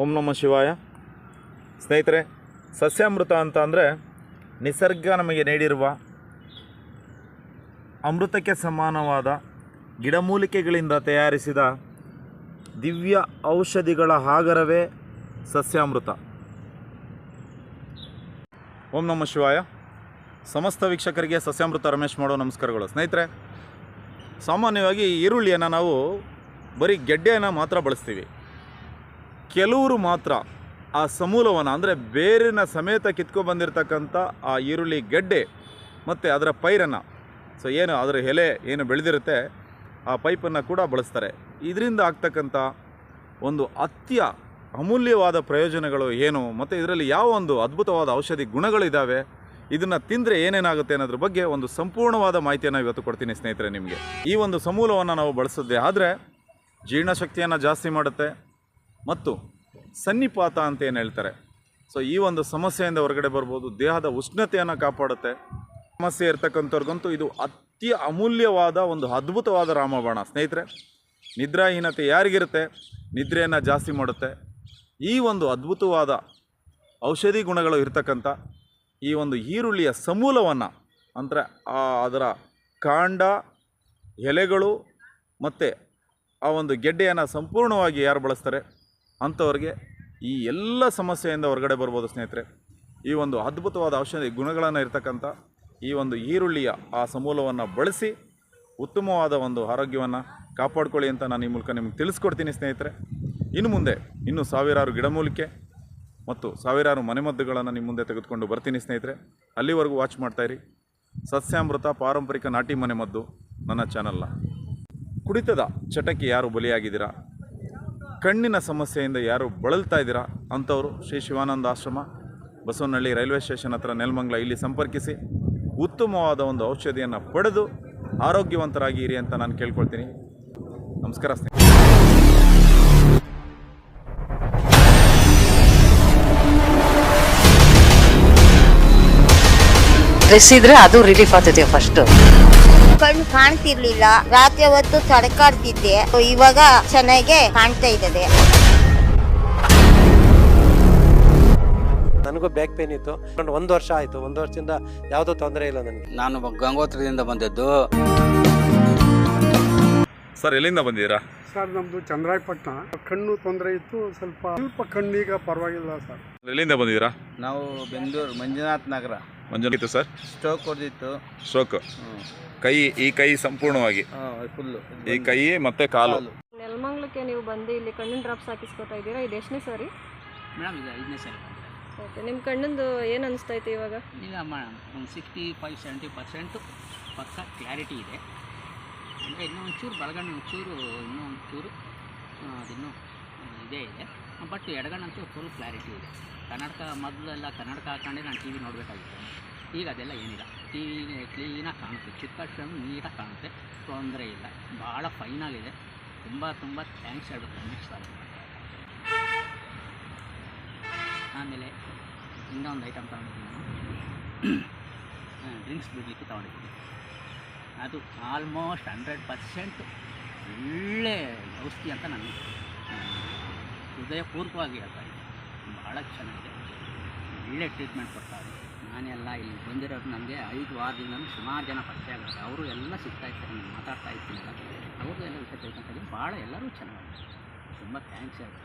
ಓಂ ನಮ ಶಿವಾಯ. ಸ್ನೇಹಿತರೆ, ಸಸ್ಯಾಮೃತ ಅಂತ ಅಂದರೆ ನಿಸರ್ಗ ನಮಗೆ ನೀಡಿರುವ ಅಮೃತಕ್ಕೆ ಸಮಾನವಾದ ಗಿಡಮೂಲಿಕೆಗಳಿಂದ ತಯಾರಿಸಿದ ದಿವ್ಯ ಔಷಧಿಗಳ ಹಾಗರವೇ ಸಸ್ಯಾಮೃತ. ಓಂ ನಮ ಶಿವಾಯ. ಸಮಸ್ತ ವೀಕ್ಷಕರಿಗೆ ಸಸ್ಯಾಮೃತ ರಮೇಶ್ ಮಾಡೋ ನಮಸ್ಕಾರಗಳು. ಸ್ನೇಹಿತರೆ, ಸಾಮಾನ್ಯವಾಗಿ ಈರುಳ್ಳಿಯನ್ನು ನಾವು ಬರೀ ಗೆಡ್ಡೆಯನ್ನು ಮಾತ್ರ ಬಳಸ್ತೀವಿ. ಕೆಲವರು ಮಾತ್ರ ಆ ಸಮೂಲವನ್ನು, ಅಂದರೆ ಬೇರಿನ ಸಮೇತ ಕಿತ್ಕೊ ಬಂದಿರತಕ್ಕಂಥ ಆ ಈರುಳ್ಳಿ ಗೆಡ್ಡೆ ಮತ್ತು ಅದರ ಪೈರನ್ನು ಸೊ ಏನು ಅದರ ಎಲೆ ಏನು ಬೆಳೆದಿರುತ್ತೆ, ಆ ಪೈಪನ್ನು ಕೂಡ ಬಳಸ್ತಾರೆ. ಇದರಿಂದ ಆಗ್ತಕ್ಕಂಥ ಒಂದು ಅತ್ಯ ಅಮೂಲ್ಯವಾದ ಪ್ರಯೋಜನಗಳು ಏನು, ಮತ್ತು ಇದರಲ್ಲಿ ಯಾವ ಒಂದು ಅದ್ಭುತವಾದ ಔಷಧಿ ಗುಣಗಳಿದ್ದಾವೆ ಇದನ್ನು ತಿಂದರೆ ಏನೇನಾಗುತ್ತೆ ಅನ್ನೋದ್ರ ಬಗ್ಗೆ ಒಂದು ಸಂಪೂರ್ಣವಾದ ಮಾಹಿತಿಯನ್ನು ಇವತ್ತು ಕೊಡ್ತೀನಿ ಸ್ನೇಹಿತರೆ ನಿಮಗೆ. ಈ ಒಂದು ಸಮೂಲವನ್ನು ನಾವು ಬಳಸಿದ್ದೆ ಆದರೆ ಜೀರ್ಣಶಕ್ತಿಯನ್ನು ಜಾಸ್ತಿ ಮಾಡುತ್ತೆ ಮತ್ತು ಸನ್ನಿಪಾತ ಅಂತ ಏನು ಹೇಳ್ತಾರೆ? ಸೊ ಈ ಒಂದು ಸಮಸ್ಯೆಯಿಂದ ಹೊರಗಡೆ ಬರ್ಬೋದು. ದೇಹದ ಉಷ್ಣತೆಯನ್ನು ಕಾಪಾಡುತ್ತೆ. ಸಮಸ್ಯೆ ಇರ್ತಕ್ಕಂಥವ್ರಿಗಂತೂ ಇದು ಅತಿ ಅಮೂಲ್ಯವಾದ ಒಂದು ಅದ್ಭುತವಾದ ರಾಮಬಾಣ. ಸ್ನೇಹಿತರೆ, ನಿದ್ರಾಹೀನತೆ ಯಾರಿಗಿರುತ್ತೆ? ನಿದ್ರೆಯನ್ನು ಜಾಸ್ತಿ ಮಾಡುತ್ತೆ. ಈ ಒಂದು ಅದ್ಭುತವಾದ ಔಷಧಿ ಗುಣಗಳು ಇರ್ತಕ್ಕಂಥ ಈ ಒಂದು ಈರುಳ್ಳಿಯ ಸಮೂಲವನ್ನು, ಅಂದರೆ ಅದರ ಕಾಂಡ, ಎಲೆಗಳು ಮತ್ತು ಆ ಒಂದು ಗೆಡ್ಡೆಯನ್ನು ಸಂಪೂರ್ಣವಾಗಿ ಯಾರು ಬಳಸ್ತಾರೆ? ಅಂಥವ್ರಿಗೆ ಈ ಎಲ್ಲ ಸಮಸ್ಯೆಯಿಂದ ಹೊರಗಡೆ ಬರ್ಬೋದು ಸ್ನೇಹಿತರೆ. ಈ ಒಂದು ಅದ್ಭುತವಾದ ಔಷಧಿ ಗುಣಗಳನ್ನು ಇರ್ತಕ್ಕಂಥ ಈ ಒಂದು ಈರುಳ್ಳಿಯ ಆ ಸಮೂಲವನ್ನು ಬಳಸಿ ಉತ್ತಮವಾದ ಒಂದು ಆರೋಗ್ಯವನ್ನು ಕಾಪಾಡ್ಕೊಳ್ಳಿ ಅಂತ ನಾನು ಈ ಮೂಲಕ ನಿಮಗೆ ತಿಳಿಸ್ಕೊಡ್ತೀನಿ ಸ್ನೇಹಿತರೆ. ಇನ್ನು ಮುಂದೆ, ಇನ್ನೂ ಸಾವಿರಾರು ಗಿಡಮೂಲಿಕೆ ಮತ್ತು ಸಾವಿರಾರು ಮನೆಮದ್ದುಗಳನ್ನು ನಿಮ್ಮ ಮುಂದೆ ತೆಗೆದುಕೊಂಡು ಬರ್ತೀನಿ ಸ್ನೇಹಿತರೆ. ಅಲ್ಲಿವರೆಗೂ ವಾಚ್ ಮಾಡ್ತಾಯಿರಿ ಸಸ್ಯಾಮೃತ ಪಾರಂಪರಿಕ ನಾಟಿ ಮನೆಮದ್ದು ನನ್ನ ಚಾನಲ್ನ. ಕುಡಿತದ ಚಟಕ್ಕೆ ಯಾರು ಬಲಿಯಾಗಿದ್ದೀರಾ? ಕಣ್ಣಿನ ಸಮಸ್ಯೆಯಿಂದ ಯಾರು ಬಳಲ್ತಾ ಇದ್ದೀರಾ ಅಂಥವರು ಶ್ರೀ ಶಿವಾನಂದ ಆಶ್ರಮ, ಬಸವನಹಳ್ಳಿ ರೈಲ್ವೆ ಸ್ಟೇಷನ್ ಹತ್ರ ನೆಲಮಂಗ್ಲ ಇಲ್ಲಿ ಸಂಪರ್ಕಿಸಿ. ಉತ್ತಮವಾದ ಒಂದು ಔಷಧಿಯನ್ನು ಪಡೆದು ಆರೋಗ್ಯವಂತರಾಗಿ ಇರಿ ಅಂತ ನಾನು ಕೇಳ್ಕೊಳ್ತೀನಿ. ನಮಸ್ಕಾರ ಸ್ನೇಹಿತರೆ. ಸ್ಟ್ರೆಸ್ ಇದ್ರೆ ಅದು ರಿಲೀಫ್ ಆಗ್ತೈತೆ ಫಸ್ಟ್ ಕಣ್ಣು ಕಾಣ್ತಿರ್ಲಿಲ್ಲ. ರಾತ್ರಿ ಹೊತ್ತು ತಡಕಾಡ್ತಿದ್ದೆ. ಇವಾಗ ಚೆನ್ನಾಗೆ ಕಾಣ್ತಾ ಇದ್ದದೆ ನನಗೂ ಬ್ಯಾಕ್ ಪೇನ್ ಇತ್ತು. ಒಂದು ವರ್ಷ ಆಯ್ತು. ಒಂದು ವರ್ಷದಿಂದ ಯಾವುದೋ ತೊಂದರೆ ಇಲ್ಲ ನನಗೆ. ನಾನು ಗಂಗೋತ್ರದಿಂದ ಬಂದದ್ದು. ಸರ್ ಎಲ್ಲಿಂದ ಬಂದಿದ್ದೀರಾ? ಸರ್ ನಮ್ದು ಚಂದ್ರಾಯಪಟ್ಟಣ. ಕಣ್ಣು ತೊಂದರೆ ಇತ್ತು. ಸ್ವಲ್ಪ ಸ್ವಲ್ಪ ಕಣ್ಣೀಗ ಪರವಾಗಿಲ್ಲ ಸರ್. ಎಲ್ಲಿಂದ ಬಂದಿದ್ದೀರಾ? ನಾವು ಬೆಂಗಳೂರು ಮಂಜುನಾಥ್ ನಗರ. ಮಂಜುನಾಥ್? ಸರ್? ಸ್ಟೋಕ್ ಹೊಡೆದಿತ್ತು. ಸ್ಟ್ರೋಕ್ ಕೈ ಈ ಕೈ ಸಂಪೂರ್ಣವಾಗಿ? ಫುಲ್ಲು ಈ ಕೈ ಮತ್ತೆ ಕಾಲು? ನೆಲಮಂಗ್ಲಕ್ಕೆ ನೀವು ಬಂದು ಇಲ್ಲಿ ಕಣ್ಣಿನ ಡ್ರಾಪ್ಸ್ ಹಾಕಿಸ್ಕೊತಾ ಇದ್ದೀರಾ? ಇದು ಎಷ್ಟನೇ ಸಾರಿ? ಮೇಡಮ್ ಇದು ಐದನೇ ಸರಿ. ಓಕೆ ನಿಮ್ಮ ಕಣ್ಣಿಂದು ಏನು ಅನಿಸ್ತೈತೆ ಇವಾಗ? ಇಲ್ಲ ಮೇಡಮ್ ಒಂದು ಸಿಕ್ಸ್ಟಿ ಫೈವ್ ಸೆವೆಂಟಿ ಪರ್ಸೆಂಟು ಪಕ್ಕ ಕ್ಲಾರಿಟಿ ಇದೆ. ಅಂದರೆ ಇನ್ನೂ ಒಂಚೂರು ಬಳಗಣ್ಣ ಒಂಚೂರು ಇನ್ನೂ ಒಂಚೂರು ಅದಿನ್ನೂ ಇದೇ ಇದೆ. ಬಟ್ ಎಡಗಣ್ಣಂತೂ ಫುಲ್ ಕ್ಲಾರಿಟಿ ಇದೆ. ಕನ್ನಡಕ ಮೊದಲೆಲ್ಲ ಕನ್ನಡಕ ಹಾಕೊಂಡೆ ನಾನು ಟಿ ವಿ ನೋಡಬೇಕಾಗಿತ್ತು. ಈಗ ಅದೆಲ್ಲ ಏನಿಲ್ಲ. ಟಿ ವಿ ಕ್ಲೀನಾಗಿ ಕಾಣುತ್ತೆ. ಚಿಕ್ಕ ಅಕ್ಷರ ನೀಟಾಗಿ ಕಾಣುತ್ತೆ. ತೊಂದರೆ ಇಲ್ಲ. ಭಾಳ ಫೈನಾಗಿದೆ ತುಂಬ ತುಂಬ ಥ್ಯಾಂಕ್ಸ್ ಹೇಳಬೇಕು ರಮೇಶ್ ಸರ್. ಆಮೇಲೆ ಇನ್ನೊಂದು ಐಟಮ್ ತೊಗೊಂಡಿದ್ದೀನಿ ನಾನು. ಡ್ರಿಂಕ್ಸ್ ಬಿಡಲಿಕ್ಕೆ ತೊಗೊಂಡಿದ್ದೀನಿ. ಅದು ಆಲ್ಮೋಸ್ಟ್ ಹಂಡ್ರೆಡ್ ಪರ್ಸೆಂಟ್ ಒಳ್ಳೆ ಔಷಧಿ ಅಂತ ನಾನು ಆ, ಹೃದಯಪೂರ್ವಕವಾಗಿ ಹೇಳ್ತಾ ಇದ್ದೀನಿ. ಭಾಳ ಚೆನ್ನಾಗಿದೆ. ಒಳ್ಳೆ ಟ್ರೀಟ್ಮೆಂಟ್ ಕೊಡ್ತಾರೆ ನಾನೆಲ್ಲ ಇಲ್ಲಿ ಬಂದಿರೋರು ನನಗೆ ಐದು ವಾರದಿಂದ ಸುಮಾರು ಜನ ಪರಿಚಯ ಆಗುತ್ತೆ ಅವರು ಎಲ್ಲ ಸಿಗ್ತಾ ಇರ್ತಾರೆ, ನಾನು ಮಾತಾಡ್ತಾ ಇರ್ತೀನಲ್ಲ ಅವ್ರದ್ದು ಎಲ್ಲ ವಿಷಯ ತಿಳ್ಕೊಂತ ಭಾಳ ಎಲ್ಲರೂ ಚೆನ್ನಾಗಿದೆ ತುಂಬ ಥ್ಯಾಂಕ್ಸ್ ಹೇಳ್ತೀನಿ